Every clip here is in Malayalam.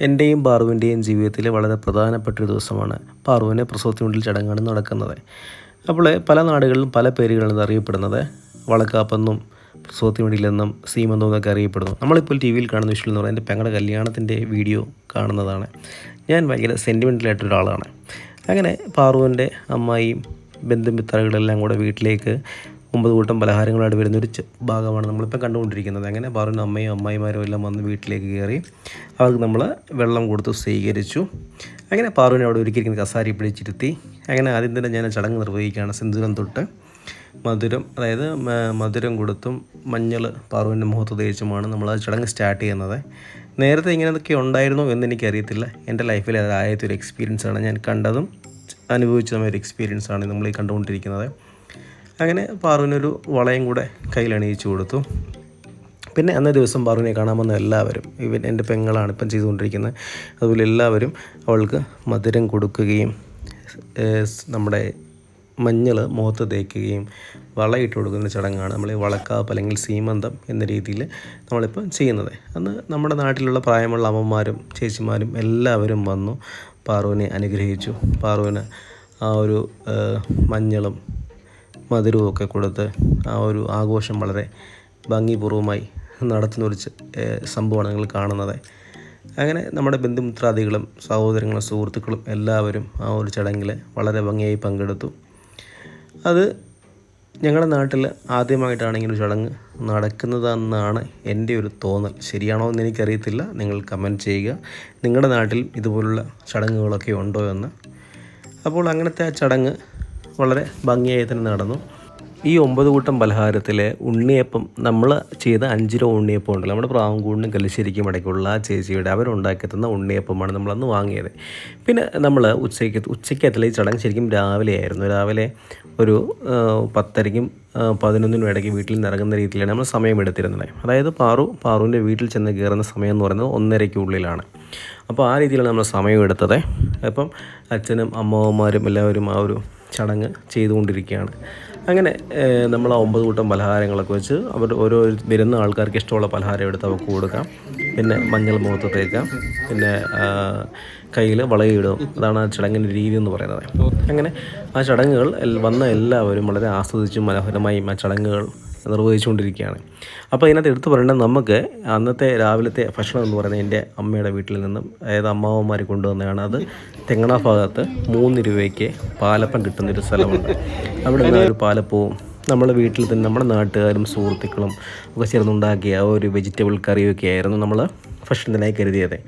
എന്റെയും പാർവിന്റെയും ജീവിതത്തിലെ വളരെ പ്രധാനപ്പെട്ട ഒരു ദിവസമാണ് പാറുവിനെ പ്രസവത്തിനുള്ളിൽ ചടങ്ങാണ് നടക്കുന്നത്. അപ്പോൾ പല നാടുകളിലും പല പേരുകളാണ് ഇത് അറിയപ്പെടുന്നത്. വളക്കാപ്പെന്നും പ്രസവത്തിനുള്ളിലെന്നും സീമെന്നും എന്നൊക്കെ അറിയപ്പെടുന്നു. നമ്മളിപ്പോൾ ടി വിയിൽ കാണുന്ന വിഷയം എന്ന് പറയുന്നത് പെങ്ങളുടെ കല്യാണത്തിന്റെ വീഡിയോ കാണുന്നതാണ്. ഞാൻ ഭയങ്കര സെന്റിമെന്റലായിട്ടൊരു ഒരാളാണ് അങ്ങനെ പാറുവിന്റെ അമ്മായിയും ബന്ധുമിത്രകളെല്ലാം കൂടെ വീട്ടിലേക്ക് ഒമ്പത് കൂട്ടം പലഹാരങ്ങളായിട്ട് വരുന്ന ഒരു ഭാഗമാണ് നമ്മളിപ്പോൾ കണ്ടുകൊണ്ടിരിക്കുന്നത്. അങ്ങനെ പറഞ്ഞ അമ്മയും അമ്മായിമാരും എല്ലാം വന്ന് വീട്ടിലേക്ക് കയറി അവർക്ക് നമ്മൾ വെള്ളം കൊടുത്ത് സ്വീകരിച്ചു. അങ്ങനെ പാറുവിനെ അവിടെ ഒരുക്കിയിരിക്കുന്ന കസാരി പിടിച്ചിരുത്തി. അങ്ങനെ ആദ്യം തന്നെ ഞാൻ ചടങ്ങ് നിർവഹിക്കുകയാണ് സിന്ദൂരം തൊട്ട്. മധുരം അതായത് മധുരം കൊടുത്തും മഞ്ഞൾ പാറുവിന്റെ മുഖത്ത് തേച്ചുമാണ് നമ്മൾ ആ ചടങ്ങ് സ്റ്റാർട്ട് ചെയ്യുന്നത്. നേരത്തെ ഇങ്ങനെയൊക്കെ ഉണ്ടായിരുന്നു എന്ന് എനിക്കറിയത്തില്ല എന്റെ ലൈഫിൽ അതായത് ഒരു എക്സ്പീരിയൻസ് ആണ് ഞാൻ കണ്ടതും അനുഭവിച്ചതുമായ ഒരു എക്സ്പീരിയൻസ് ആണ് നമ്മൾ ഈ കണ്ടുകൊണ്ടിരിക്കുന്നത്. അങ്ങനെ പാറുവിനൊരു വളയും കൂടെ കയ്യിലണിയിച്ചു കൊടുത്തു. പിന്നെ അന്നേ ദിവസം പാറുവിനെ കാണാൻ വന്ന എല്ലാവരും ഇവൻ എന്റെ പെങ്ങളാണ് ഇപ്പം ചെയ്തുകൊണ്ടിരിക്കുന്നത് അതുപോലെ എല്ലാവരും അവൾക്ക് മധുരം കൊടുക്കുകയും നമ്മുടെ മഞ്ഞൾ മുഖത്ത് തേക്കുകയും വളയിട്ട് കൊടുക്കുന്ന ചടങ്ങാണ് നമ്മൾ വളക്കാപ്പ് അല്ലെങ്കിൽ സീമന്തം എന്ന രീതിയിൽ നമ്മളിപ്പോൾ ചെയ്യുന്നത്. അന്ന് നമ്മുടെ നാട്ടിലുള്ള പ്രായമുള്ള അമ്മമാരും ചേച്ചിമാരും എല്ലാവരും വന്നു പാറുവിനെ അനുഗ്രഹിച്ചു. പാറുവിന് ആ ഒരു മഞ്ഞളും മധുരവും ഒക്കെ കൊടുത്ത് ആ ഒരു ആഘോഷം വളരെ ഭംഗിപൂർവമായി നടത്തുന്ന ഒരു സംഭവമാണ് നിങ്ങൾ കാണുന്നത്. അങ്ങനെ നമ്മുടെ ബന്ധുമിത്രാദികളും സഹോദരങ്ങളും സുഹൃത്തുക്കളും എല്ലാവരും ആ ഒരു ചടങ്ങിൽ വളരെ ഭംഗിയായി പങ്കെടുത്തു. അത് ഞങ്ങളുടെ നാട്ടിൽ ആദ്യമായിട്ടാണ് ഒരു ചടങ്ങ് നടക്കുന്നതെന്നാണ് എന്റെ ഒരു തോന്നൽ. ശരിയാണോ എന്ന് എനിക്കറിയത്തില്ല. നിങ്ങൾ കമന്റ് ചെയ്യുക. നിങ്ങളുടെ നാട്ടിൽ ഇതുപോലുള്ള ചടങ്ങുകളൊക്കെ ഉണ്ടോ എന്ന്. അപ്പോൾ അങ്ങനത്തെ ആ ചടങ്ങ് വളരെ ഭംഗിയായി തന്നെ നടന്നു. ഈ ഒമ്പത് കൂട്ടം പലഹാരത്തിലെ ഉണ്ണിയപ്പം നമ്മൾ ചെയ്ത അഞ്ചിലോ ഉണ്ണിയപ്പം ഉണ്ടല്ലോ. നമ്മുടെ പ്രാവൻകൂടിനും കല്ലിശ്ശേരിക്കും ഇടയ്ക്കുള്ള ആ ചേച്ചിയുടെ അവരുണ്ടാക്കി തന്ന ഉണ്ണിയപ്പമാണ് നമ്മളന്ന് വാങ്ങിയത്. പിന്നെ നമ്മൾ ഉച്ചയ്ക്ക് ഉച്ചയ്ക്കകത്തുള്ള ഈ ചടങ്ങ് ശരിക്കും രാവിലെ ആയിരുന്നു. രാവിലെ ഒരു പത്തരയ്ക്കും പതിനൊന്നിനും ഇടയ്ക്ക് വീട്ടിൽ നിന്ന് ഇറങ്ങുന്ന രീതിയിലാണ് നമ്മൾ സമയം എടുത്തിരുന്നത്. അതായത് പാറു പാറുവിന്റെ വീട്ടിൽ ചെന്ന് കയറുന്ന സമയം എന്ന് പറയുന്നത് ഒന്നരയ്ക്കുള്ളിലാണ് അപ്പോൾ ആ രീതിയിലാണ് നമ്മൾ സമയം എടുത്തത്. അപ്പം അച്ഛനും അമ്മമാരും എല്ലാവരും ആ ഒരു ചടങ്ങ് ചെയ്തുകൊണ്ടിരിക്കുകയാണ്. അങ്ങനെ നമ്മൾ ആ ഒമ്പത് കൂട്ടം പലഹാരങ്ങളൊക്കെ വെച്ച് അവർ ഓരോ വരുന്ന ആൾക്കാർക്ക് ഇഷ്ടമുള്ള പലഹാരം എടുത്ത് അവർക്ക് കൊടുക്കാം. പിന്നെ മഞ്ഞൾ മുഖത്ത് തേക്കാം. പിന്നെ കയ്യിൽ വളയിടും. അതാണ് ആ ചടങ്ങിന്റെ രീതി എന്ന് പറയുന്നത്. അങ്ങനെ ആ ചടങ്ങുകൾ വന്ന എല്ലാവരും വളരെ ആസ്വദിച്ചും മനോഹരമായും ആ ചടങ്ങുകൾ നിർവഹിച്ചുകൊണ്ടിരിക്കുകയാണ്. അപ്പോൾ ഇതിനകത്ത് എടുത്തു പറയേണ്ടത് നമുക്ക് അന്നത്തെ രാവിലത്തെ ഭക്ഷണം എന്ന് പറയുന്നത് എന്റെ അമ്മയുടെ വീട്ടിൽ നിന്നും അതായത് അമ്മാവന്മാർ കൊണ്ടുവന്നതാണ് അത്. തെങ്ങണ ഭാഗത്ത് മൂന്ന് രൂപയ്ക്ക് പാലപ്പം കിട്ടുന്നൊരു സ്ഥലമുണ്ട്. അവിടെ നിന്ന് ഒരു പാലപ്പവും നമ്മുടെ വീട്ടിൽ തന്നെ നമ്മുടെ നാട്ടുകാരും സുഹൃത്തുക്കളും ഒക്കെ ചേർന്നുണ്ടാക്കിയ ആ ഒരു വെജിറ്റബിൾ കറിയൊക്കെ ആയിരുന്നു നമ്മൾ ഭക്ഷണത്തിനായി കരുതിയത്.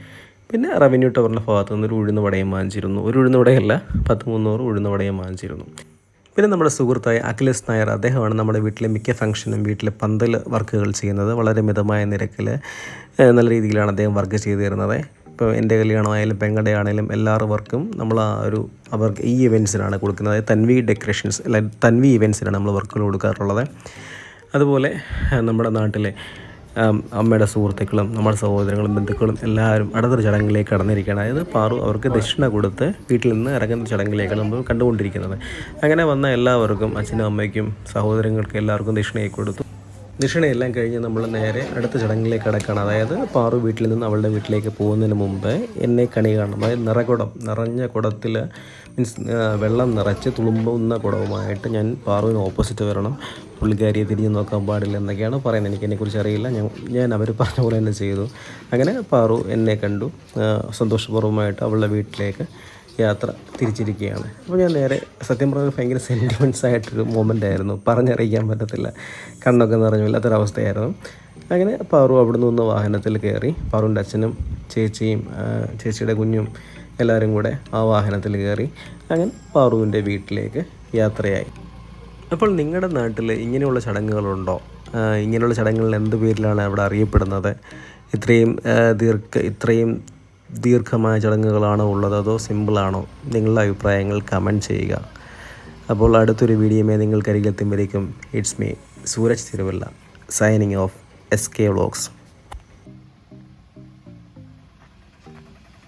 പിന്നെ റവന്യൂ ടവറിന്റെ ഭാഗത്ത് നിന്ന് ഒരു ഉഴുന്ന് വടയും വാങ്ങിച്ചിരുന്നു. ഒരു ഉഴുന്ന് വടയല്ല പത്ത് മുന്നൂറ് ഉഴുന്ന് വടയും വാങ്ങിച്ചിരുന്നു. പിന്നെ നമ്മുടെ സുഹൃത്തായ അഖിലേഷ് നായർ അദ്ദേഹമാണ് നമ്മുടെ വീട്ടിലെ മിക്ക ഫംഗ്ഷനും വീട്ടിലെ പന്തൽ വർക്കുകൾ ചെയ്യുന്നത്. വളരെ മിതമായ നിരക്കിൽ നല്ല രീതിയിലാണ് അദ്ദേഹം വർക്ക് ചെയ്തു തരുന്നത് ഇപ്പോൾ എന്റെ കല്യാണമായാലും പെങ്ങളുടെ ആണെങ്കിലും എല്ലാവർക്കും വർക്കും നമ്മൾ ആ ഒരു അവർക്ക് ഈ ഇവൻസിനാണ് കൊടുക്കുന്നത്. അതായത് തൻവി ഡെക്കറേഷൻസ് അല്ല തൻവി ഇവൻസിനാണ് നമ്മൾ വർക്കുകൾ കൊടുക്കാറുള്ളത്. അതുപോലെ നമ്മുടെ നാട്ടിലെ അമ്മയുടെ സുഹൃത്തുക്കളും നമ്മുടെ സഹോദരങ്ങളും ബന്ധുക്കളും എല്ലാവരും അടുത്തൊരു ചടങ്ങിലേക്ക് കടന്നിരിക്കുകയാണ്. അതായത് പാറു അവർക്ക് ദക്ഷിണ കൊടുത്ത് വീട്ടിൽ നിന്ന് ഇറങ്ങുന്ന ചടങ്ങിലേക്കാണ് നമ്മൾ കണ്ടുകൊണ്ടിരിക്കുന്നത്. അങ്ങനെ വന്ന എല്ലാവർക്കും അച്ഛനും അമ്മയ്ക്കും സഹോദരങ്ങൾക്കും എല്ലാവർക്കും ദക്ഷിണയെ കൊടുത്തു. ദക്ഷിണയെല്ലാം കഴിഞ്ഞ് നമ്മൾ നേരെ അടുത്ത ചടങ്ങിലേക്ക് കിടക്കണം അതായത് പാറു വീട്ടിൽ നിന്ന് അവളുടെ വീട്ടിലേക്ക് പോകുന്നതിന് മുമ്പ് എന്നെ കണി കാണണം. അതായത് നിറകുടം നിറഞ്ഞ കുടത്തിൽ മീൻസ് വെള്ളം നിറച്ച് തുളുമ്പുന്ന കുടവുമായിട്ട് ഞാൻ പാറുവിന് ഓപ്പോസിറ്റ് വരണം. പുള്ളിക്കാരിയെ തിരിഞ്ഞ് നോക്കാൻ പാടില്ല എന്നൊക്കെയാണ് പറയുന്നത്. എനിക്ക് എന്നെക്കുറിച്ച് അറിയില്ല. ഞാൻ ഞാൻ അവർ പറഞ്ഞ പോലെ തന്നെ ചെയ്തു. അങ്ങനെ പാറു എന്നെ കണ്ടു. സന്തോഷപൂർവമായിട്ട് അവളുടെ വീട്ടിലേക്ക് യാത്ര തിരിച്ചിരിക്കുകയാണ്. അപ്പോൾ ഞാൻ നേരെ സത്യം പറഞ്ഞാൽ ഭയങ്കര സെന്റിമെന്റ്സ് ആയിട്ടൊരു മൊമെന്റ് ആയിരുന്നു. പറഞ്ഞറിയിക്കാൻ പറ്റത്തില്ല. കണ്ണൊക്കെ നിറഞ്ഞു വല്ലാത്തൊരവസ്ഥയായിരുന്നു. അങ്ങനെ പാറു അവിടെ നിന്ന് വാഹനത്തിൽ കയറി. പാറുവിന്റെ അച്ഛനും ചേച്ചിയും ചേച്ചിയുടെ കുഞ്ഞും എല്ലാവരും കൂടെ ആ വാഹനത്തിൽ കയറി. അങ്ങനെ പാറുവിന്റെ വീട്ടിലേക്ക് യാത്രയായി. അപ്പോൾ നിങ്ങളുടെ നാട്ടിൽ ഇങ്ങനെയുള്ള ചടങ്ങുകളുണ്ടോ? ഇങ്ങനെയുള്ള ചടങ്ങുകൾ എന്ത് പേരിലാണ് അവിടെ അറിയപ്പെടുന്നത്? ഇത്രയും ദീർഘ ഇത്രയും ദീർഘമായ ചടങ്ങുകളാണോ ഉള്ളത്? അതോ സിമ്പിളാണോ? നിങ്ങളുടെ അഭിപ്രായങ്ങൾ കമന്റ് ചെയ്യുക. അപ്പോൾ അടുത്തൊരു വീഡിയോമേ നിങ്ങൾക്കരികിലെത്തുമ്പോഴേക്കും it's me Suraj Thiruvalla signing off S K vlogs.